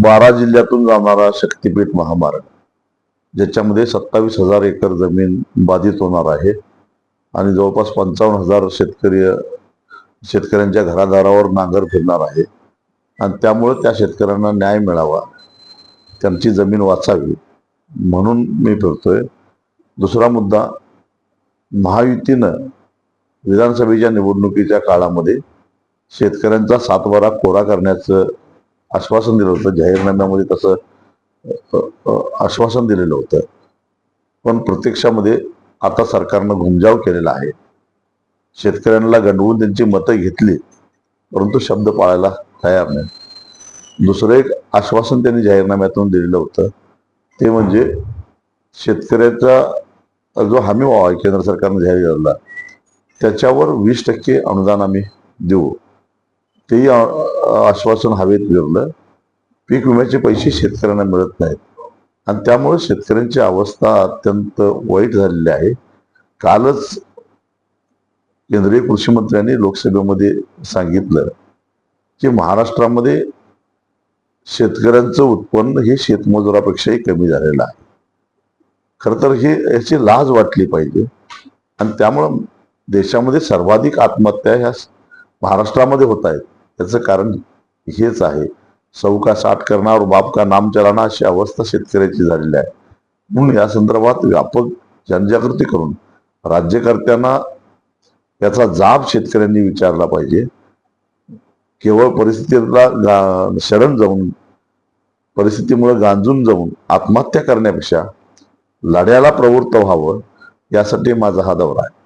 बारा जिल्ह्यातून जाणारा शक्तीपीठ महामार्ग ज्याच्यामध्ये सत्तावीस हजार एकर जमीन बाधित होणार आहे. आणि जवळपास पंचावन्न हजार शेतकरी शेतकऱ्यांच्या घरादारावर नांगर फिरणार आहे. आणि त्यामुळे त्या शेतकऱ्यांना न्याय मिळावा त्यांची जमीन वाचावी म्हणून मी फिरतोय. दुसरा मुद्दा महायुतीनं विधानसभेच्या निवडणुकीच्या काळामध्ये शेतकऱ्यांचा सातबारा कोरा करण्याचं आश्वासन दिलं होतं जाहीरनाम्यामध्ये तसं आश्वासन दिलेलं होतं. पण प्रत्यक्षामध्ये आता सरकारनं घुमजाव केलेला आहे. शेतकऱ्यांना गंडवून त्यांची मतं घेतली परंतु शब्द पाळायला तयार नाही. दुसरं एक आश्वासन त्यांनी जाहीरनाम्यातून दिलेलं होतं ते म्हणजे शेतकऱ्याचा जो हमी भाव आहे केंद्र सरकारने जाहीर केलेला त्याच्यावर वीस टक्के अनुदान आम्ही देऊ. तेही आश्वासन हवेत विरलं पीक विम्याचे पैसे शेतकऱ्यांना मिळत नाहीत. आणि त्यामुळे शेतकऱ्यांची अवस्था अत्यंत वाईट झालेली आहे. कालच केंद्रीय कृषी मंत्र्यांनी लोकसभेमध्ये सांगितलं की महाराष्ट्रामध्ये शेतकऱ्यांचं उत्पन्न हे शेतमजुरापेक्षाही कमी झालेलं आहे. खरं तर हे याची लाज वाटली पाहिजे. आणि त्यामुळं देशामध्ये सर्वाधिक आत्महत्या ह्या महाराष्ट्रामध्ये होत आहेत. त्याचं कारण हेच आहे. सौका साठ करणार बापका बाप का नाम चलाना अशी अवस्था शेतकऱ्याची झालेली आहे. म्हणून या संदर्भात व्यापक जनजागृती करून राज्यकर्त्यांना याचा जाब शेतकऱ्यांनी विचारला पाहिजे. केवळ परिस्थितीला गा- शरण जाऊन परिस्थितीमुळे गांजून जाऊन आत्महत्या करण्यापेक्षा लढ्याला प्रवृत्त व्हावं यासाठी माझा हा दौरा आहे.